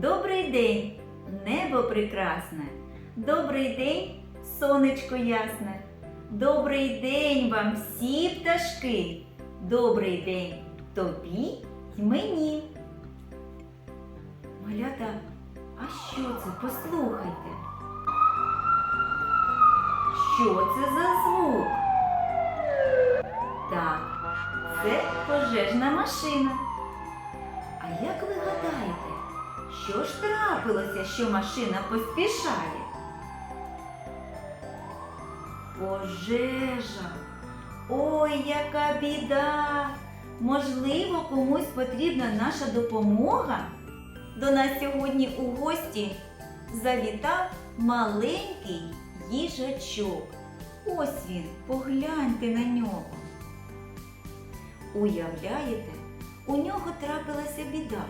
Добрий день, небо прекрасне. Добрий день, сонечко ясне. Добрий день вам всі пташки. Добрий день тобі й мені. Малята, а що це? Послухайте. Що це за звук? Так, це пожежна машина. А як ви гадаєте, що ж трапилося, що машина поспішає? Пожежа! Ой, яка біда! Можливо, комусь потрібна наша допомога? До нас сьогодні у гості завітав маленький їжачок. Ось він, погляньте на нього. Уявляєте, у нього трапилася біда.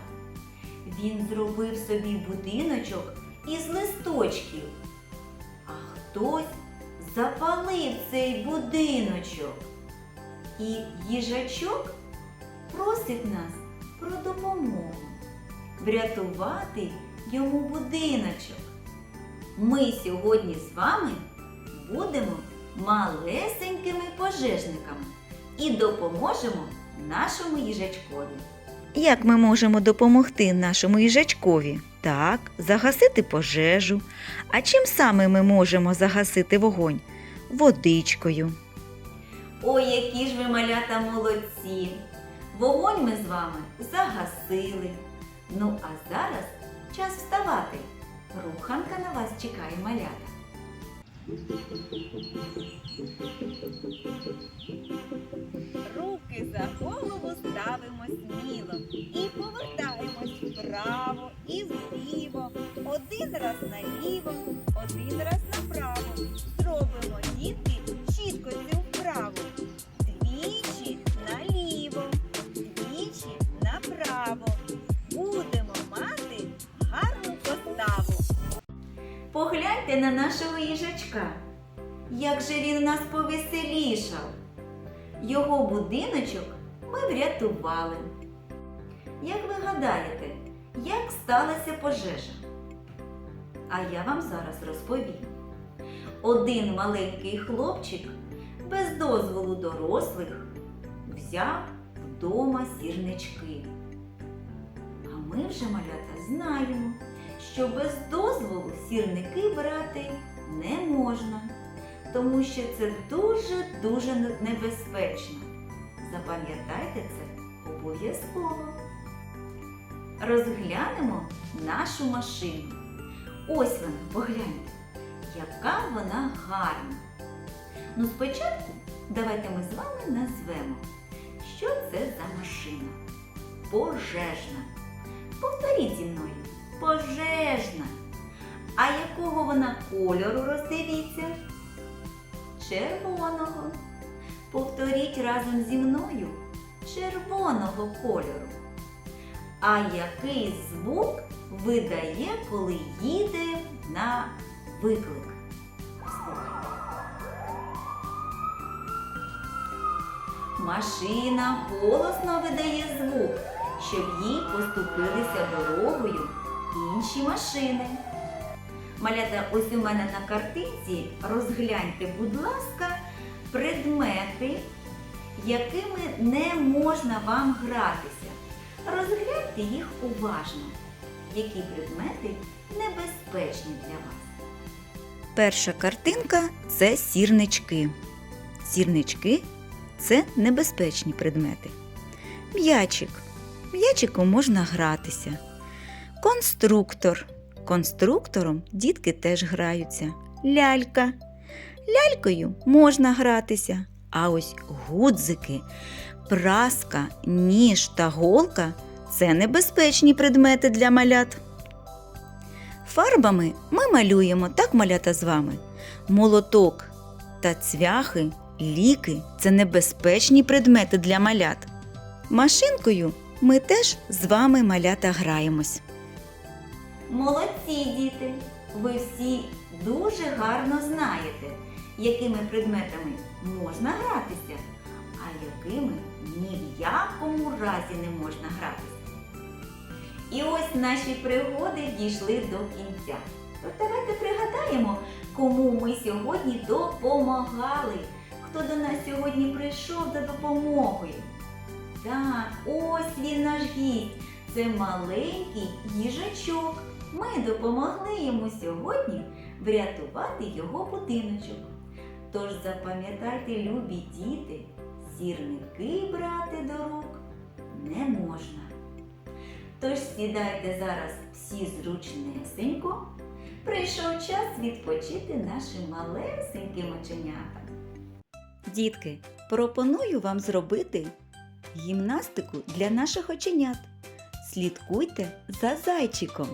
Він зробив собі будиночок із листочків, а хтось запалив цей будиночок. І їжачок просить нас про допомогу врятувати йому будиночок. Ми сьогодні з вами будемо малесенькими пожежниками і допоможемо нашому їжачкові. Як ми можемо допомогти нашому їжачкові? Так, загасити пожежу. А чим саме ми можемо загасити вогонь? Водичкою. Ой, які ж ви малята молодці! Вогонь ми з вами загасили. Ну а зараз час вставати. Руханка на вас чекає малята. Руки за голову ставимо сміло і повертаємось вправо і вліво. Один раз наліво, Погляньте на нашого їжачка. Як же він у нас повеселішав. Його будиночок ми врятували. Як ви гадаєте, як сталася пожежа? А я вам зараз розповім. Один маленький хлопчик без дозволу дорослих взяв вдома сірнички. А ми вже малята знаємо, що без дозволу сірники брати не можна, тому що це дуже-дуже небезпечно. Запам'ятайте це обов'язково. Розглянемо нашу машину. Ось вона, погляньте, яка вона гарна. Ну, спочатку давайте ми з вами назвемо, що це за машина. Пожежна. Повторіть зі мною. Пожежна. А якого вона кольору роздивіться? Червоного. Повторіть разом зі мною червоного кольору. А який звук видає, коли їде на виклик? Машина голосно видає звук, щоб їй поступилися дорогою інші машини. Малята, ось у мене на картинці розгляньте, будь ласка, предмети, якими не можна вам гратися. Розгляньте їх уважно, які предмети небезпечні для вас. Перша картинка це сірнички. Сірнички це небезпечні предмети. М'ячик. М'ячиком можна гратися. Конструктор. Конструктором дітки теж граються. Лялька. Лялькою можна гратися. А ось гудзики, праска, ніж та голка це небезпечні предмети для малят. Фарбами ми малюємо так малята з вами. Молоток та цвяхи, ліки це небезпечні предмети для малят. Машинкою ми теж з вами малята граємось. Молодці, діти! Ви всі дуже гарно знаєте, якими предметами можна гратися, а якими ні в якому разі не можна гратися. І ось наші пригоди дійшли до кінця. Тож давайте пригадаємо, кому ми сьогодні допомагали, хто до нас сьогодні прийшов за допомогою. Так, ось він наш гість. Це маленький їжачок. Ми допомогли йому сьогодні врятувати його будиночок. Тож запам'ятайте, любі діти, сірники брати до рук не можна. Тож сідайте зараз всі зручнесенько. Прийшов час відпочити нашим малесеньким оченятам. Дітки, пропоную вам зробити гімнастику для наших оченят. Слідкуйте за зайчиком.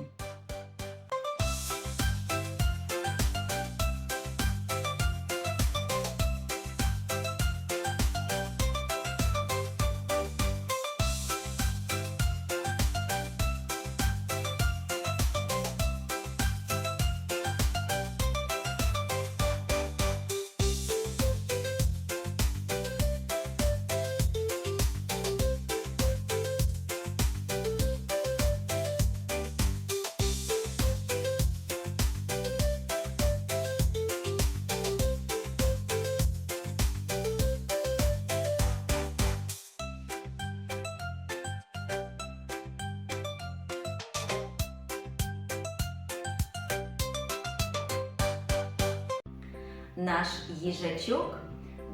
Наш їжачок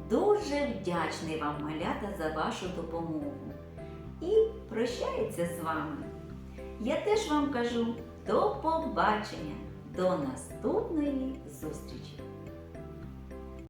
дуже вдячний вам, малята, за вашу допомогу і прощається з вами. Я теж вам кажу до побачення, до наступної зустрічі!